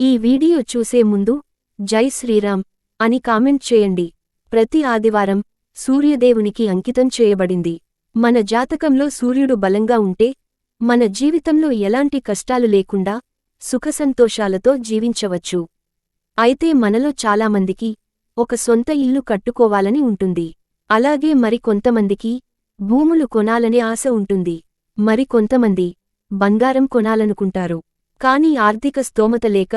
ఈ వీడియో చూసే ముందు జై శ్రీరామ్ అని కామెంట్ చేయండి. ప్రతి ఆదివారం సూర్యదేవునికి అంకితం చేయబడింది. మన జాతకంలో సూర్యుడు బలంగా ఉంటే మన జీవితంలో ఎలాంటి కష్టాలు లేకుండా సుఖసంతోషాలతో జీవించవచ్చు. అయితే మనలో చాలామందికి ఒక సొంత ఇల్లు కట్టుకోవాలని ఉంటుంది. అలాగే మరి కొంతమందికి భూములు కొనాలనే ఆశ ఉంటుంది. మరి కొంతమంది బంగారం కొనాలనుకుంటారు. కానీ ఆర్థిక స్తోమత లేక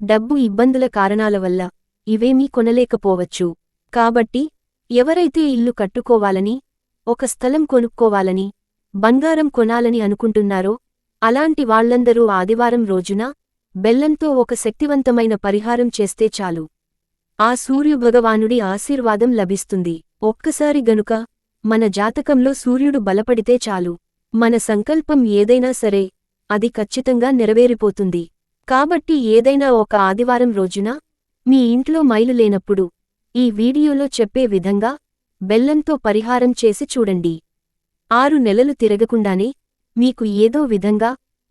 డబ్బు ఇబ్బందుల కారణాల వల్ల ఇవేమీ కొనలేకపోవచ్చు. కాబట్టి ఎవరైతే ఇల్లు కట్టుకోవాలని ఒక స్థలం కొనుక్కోవాలని బంగారం కొనాలని అనుకుంటున్నారో అలాంటి వాళ్ళందరూ ఆదివారం రోజున బెల్లంతో ఒక శక్తివంతమైన పరిహారం చేస్తే చాలు. ఆ సూర్యభగవానుడి ఆశీర్వాదం లభిస్తుంది. ఒక్కసారి గనుక మన జాతకంలో సూర్యుడు బలపడితే చాలు. మన సంకల్పం ఏదైనా సరే అది ఖచ్చితంగా నెరవేరిపోతుంది. కాబట్టి ఏదైనా ఒక ఆదివారం రోజున మీ ఇంట్లో మైలు లేనప్పుడు ఈ వీడియోలో చెప్పే విధంగా బెల్లంతో పరిహారం చేసి చూడండి. ఆరు నెలలు తిరగకుండానే మీకు ఏదో విధంగా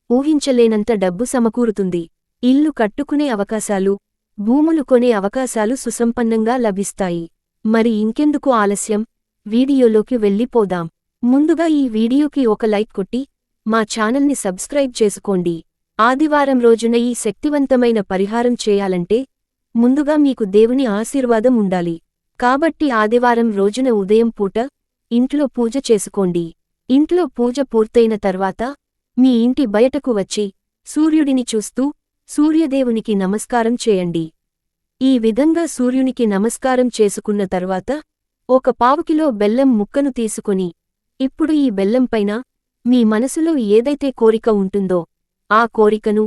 ఊహించలేనంత డబ్బు సమకూరుతుంది. ఇల్లు కట్టుకునే అవకాశాలు భూములు కొనే అవకాశాలు సుసంపన్నంగా లభిస్తాయి. మరి ఇంకెందుకు ఆలస్యం? వీడియోలోకి వెళ్ళిపోదాం. ముందుగా ఈ వీడియోకి ఒక లైక్ కొట్టి మా ఛానల్ని సబ్స్క్రైబ్ చేసుకోండి. ఆదివారం రోజున ఈ శక్తివంతమైన పరిహారం చేయాలంటే ముందుగా మీకు దేవుని ఆశీర్వాదం ఉండాలి. కాబట్టి ఆదివారం రోజున ఉదయం పూట ఇంట్లో పూజ చేసుకోండి. ఇంట్లో పూజ పూర్తయిన తర్వాత మీ ఇంటి బయటకు వచ్చి సూర్యుడిని చూస్తూ సూర్యదేవునికి నమస్కారం చేయండి. ఈ విధంగా సూర్యునికి నమస్కారం చేసుకున్న తర్వాత ఒక పావుకిలో బెల్లం ముక్కను తీసుకుని ఇప్పుడు ఈ బెల్లంపైన మీ మనసులో ఏదైతే కోరిక ఉంటుందో ఆ కోరికను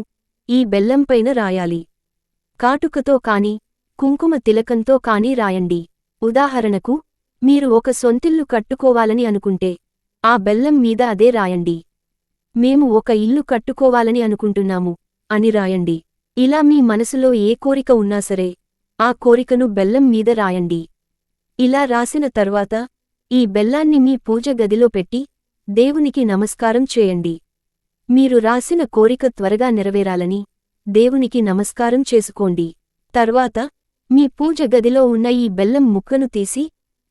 ఈ బెల్లంపైన రాయాలి. కాటుకతో కాని కుంకుమ తిలకంతో కాని రాయండి. ఉదాహరణకు మీరు ఒక సొంతిల్లు కట్టుకోవాలని అనుకుంటే ఆ బెల్లం మీద అదే రాయండి. మేము ఒక ఇల్లు కట్టుకోవాలని అనుకుంటున్నాము అని రాయండి. ఇలా మీ మనసులో ఏ కోరిక ఉన్నా సరే ఆ కోరికను బెల్లం మీద రాయండి. ఇలా రాసిన తర్వాత ఈ బెల్లాన్ని మీ పూజ గదిలో పెట్టి దేవునికి నమస్కారం చేయండి. మీరు రాసిన కోరిక త్వరగా నెరవేరాలని దేవునికి నమస్కారం చేసుకోండి. తర్వాత మీ పూజ గదిలో ఉన్న ఈ బెల్లం ముక్కను తీసి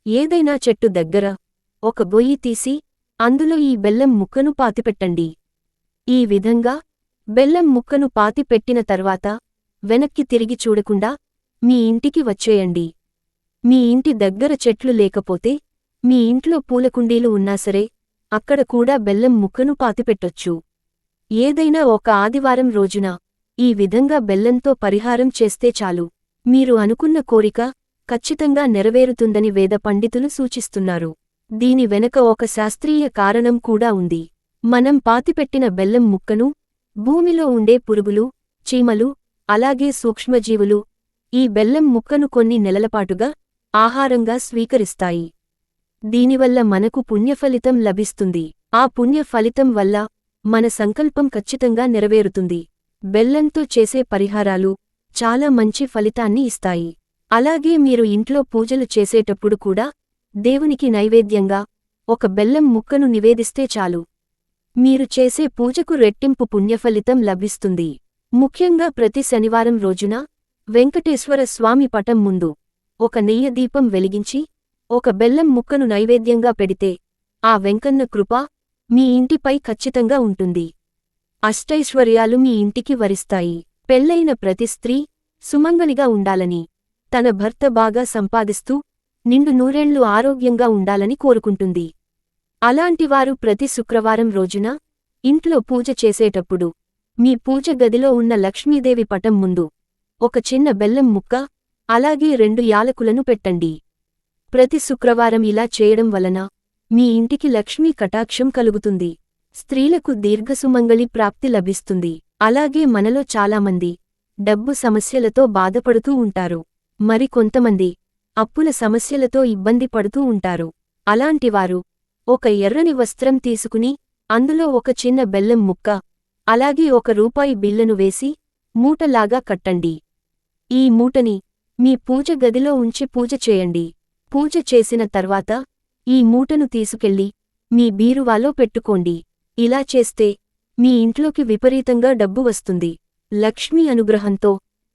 ఏదైనా చెట్టు దగ్గర ఒక బొయ్యి తీసి అందులో ఈ బెల్లం ముక్కను పాతిపెట్టండి. ఈ విధంగా బెల్లం ముక్కను పాతిపెట్టిన తర్వాత వెనక్కి తిరిగి చూడకుండా మీ ఇంటికి వచ్చేయండి. మీ ఇంటి దగ్గర చెట్లు లేకపోతే మీ ఇంట్లో పూలకుండీలు ఉన్నా సరే అక్కడ కూడా బెల్లం ముక్కను పాతిపెట్టొచ్చు. ఏదైనా ఒక ఆదివారం రోజున ఈ విధంగా బెల్లంతో పరిహారం చేస్తే చాలు. మీరు అనుకున్న కోరిక ఖచ్చితంగా నెరవేరుతుందని వేద పండితులు సూచిస్తున్నారు. దీని వెనక ఒక శాస్త్రీయ కారణం కూడా ఉంది. మనం పాతిపెట్టిన బెల్లం ముక్కను భూమిలో ఉండే పురుగులు చీమలు అలాగే సూక్ష్మజీవులు ఈ బెల్లం ముక్కను కొన్ని నెలలపాటుగా ఆహారంగా స్వీకరిస్తాయి. దీనివల్ల మనకు పుణ్యఫలితం లభిస్తుంది. ఆ పుణ్య ఫలితం వల్ల మన సంకల్పం ఖచ్చితంగా నెరవేరుతుంది. బెల్లంతో చేసే పరిహారాలు చాలా మంచి ఫలితాన్ని ఇస్తాయి. అలాగే మీరు ఇంట్లో పూజలు చేసేటప్పుడు కూడా దేవునికి నైవేద్యంగా ఒక బెల్లం ముక్కను నివేదిస్తే చాలు. మీరు చేసే పూజకు రెట్టింపు పుణ్యఫలితం లభిస్తుంది. ముఖ్యంగా ప్రతి శనివారం రోజున వెంకటేశ్వర స్వామి పటం ముందు ఒక నెయ్య దీపం వెలిగించి ఒక బెల్లం ముక్కను నైవేద్యంగా పెడితే ఆ వెంకన్న కృప మీ ఇంటిపై ఖచ్చితంగా ఉంటుంది. అష్టైశ్వర్యాలు మీ ఇంటికి వరిస్తాయి. పెళ్ళైన ప్రతి స్త్రీ సుమంగలిగా ఉండాలని తన భర్త బాగా సంపాదిస్తూ నిండు నూరేళ్ళు ఆరోగ్యంగా ఉండాలని కోరుకుంటుంది. అలాంటివారు ప్రతి శుక్రవారం రోజున ఇంట్లో పూజ చేసేటప్పుడు మీ పూజ గదిలో ఉన్న లక్ష్మీదేవి పటం ముందు ఒక చిన్న బెల్లం ముక్క అలాగే రెండు యాలకులను పెట్టండి. ప్రతి శుక్రవారం ఇలా చేయడం వలన మీ ఇంటికి లక్ష్మీ కటాక్షం కలుగుతుంది. స్త్రీలకు దీర్ఘసుమంగళి ప్రాప్తి లభిస్తుంది. అలాగే మనలో చాలామంది డబ్బు సమస్యలతో బాధపడుతూ ఉంటారు. మరి కొంతమంది అప్పుల సమస్యలతో ఇబ్బంది పడుతూ ఉంటారు. అలాంటివారు ఒక ఎర్రని వస్త్రం తీసుకుని అందులో ఒక చిన్న బెల్లం ముక్క అలాగే ఒక రూపాయి బిల్లను వేసి మూటలాగా కట్టండి. ఈ మూటని మీ పూజ గదిలో ఉంచి పూజ చేయండి. పూజ చేసిన తర్వాత ఈ మూటను తీసుకెళ్ళి మీ బీరువాలో పెట్టుకోండి. ఇలా చేస్తే మీ ఇంట్లోకి విపరీతంగా డబ్బు వస్తుంది. లక్ష్మీ అనుగ్రహంతో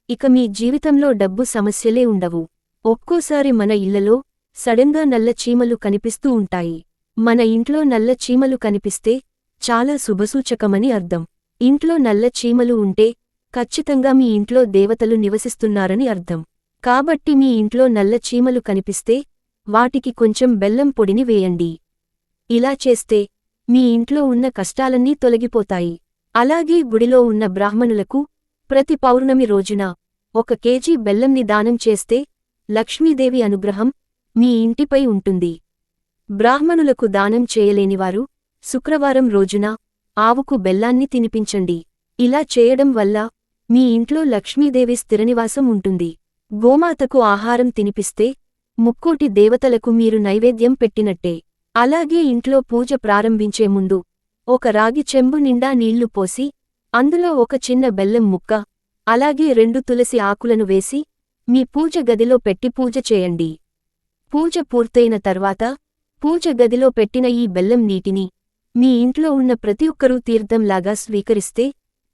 ఇక మీ జీవితంలో డబ్బు సమస్యలే ఉండవు. ఒక్కోసారి మన ఇళ్ళలో సడన్గా నల్ల చీమలు కనిపిస్తూ ఉంటాయి. మన ఇంట్లో నల్ల చీమలు కనిపిస్తే చాలా శుభసూచకమని అర్థం. ఇంట్లో నల్ల చీమలు ఉంటే ఖచ్చితంగా మీ ఇంట్లో దేవతలు నివసిస్తున్నారని అర్థం. కాబట్టి మీ ఇంట్లో నల్ల చీమలు కనిపిస్తే వాటికి కొంచెం బెల్లం పొడిని వేయండి. ఇలా చేస్తే మీ ఇంట్లో ఉన్న కష్టాలన్నీ తొలగిపోతాయి. అలాగే గుడిలో ఉన్న బ్రాహ్మణులకు ప్రతి పౌర్ణమి రోజున ఒక కేజీ బెల్లంని దానం చేస్తే లక్ష్మీదేవి అనుగ్రహం మీ ఇంటిపై ఉంటుంది. బ్రాహ్మణులకు దానం చేయలేనివారు శుక్రవారం రోజున ఆవుకు బెల్లాన్ని తినిపించండి. ఇలా చేయడం వల్ల మీ ఇంట్లో లక్ష్మీదేవి స్థిరనివాసం ఉంటుంది. గోమాతకు ఆహారం తినిపిస్తే ముక్కోటి దేవతలకు మీరు నైవేద్యం పెట్టినట్టే. అలాగే ఇంట్లో పూజ ప్రారంభించే ముందు ఒక రాగి చెంబు నిండా నీళ్ళు పోసి అందులో ఒక చిన్న బెల్లం ముక్క అలాగే రెండు తులసి ఆకులను వేసి మీ పూజ గదిలో పెట్టి పూజ చేయండి. పూజ పూర్తయిన తర్వాత పూజ గదిలో పెట్టిన ఈ బెల్లం నీటిని మీ ఇంట్లో ఉన్న ప్రతి ఒక్కరూ తీర్థంలాగా స్వీకరిస్తే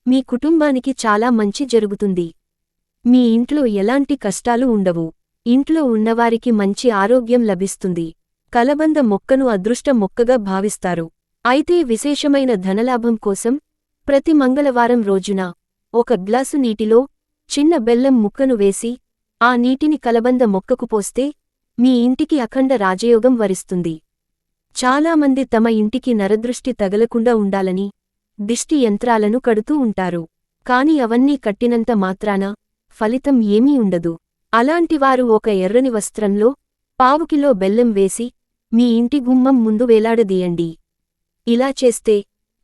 మీ కుటుంబానికి చాలా మంచి జరుగుతుంది. మీ ఇంట్లో ఎలాంటి కష్టాలు ఉండవు. ఇంట్లో ఉన్నవారికి మంచి ఆరోగ్యం లభిస్తుంది. కలబంద మొక్కను అదృష్ట మొక్కగా భావిస్తారు. అయితే విశేషమైన ధనలాభం కోసం ప్రతి మంగళవారం రోజున ఒక గ్లాసు నీటిలో చిన్న బెల్లం ముక్కను వేసి ఆ నీటిని కలబంద మొక్కకు పోస్తే మీ ఇంటికి అఖండ రాజయోగం వరిస్తుంది. చాలామంది తమ ఇంటికి నరదృష్టి తగలకుండా ఉండాలని దిష్టి యంత్రాలను కడుతూ ఉంటారు. కాని అవన్నీ కట్టినంత మాత్రాన ఫలితం ఏమీ ఉండదు. అలాంటివారు ఒక ఎర్రని వస్త్రంలో పావుకిలో బెల్లం వేసి మీ ఇంటి గుమ్మం ముందు వేలాడదీయండి. ఇలా చేస్తే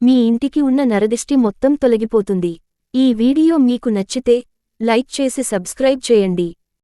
మీ ఇంటికి ఉన్న నరదిష్టి మొత్తం తొలగిపోతుంది. ఈ వీడియో మీకు నచ్చితే లైక్ చేసి సబ్స్క్రైబ్ చేయండి.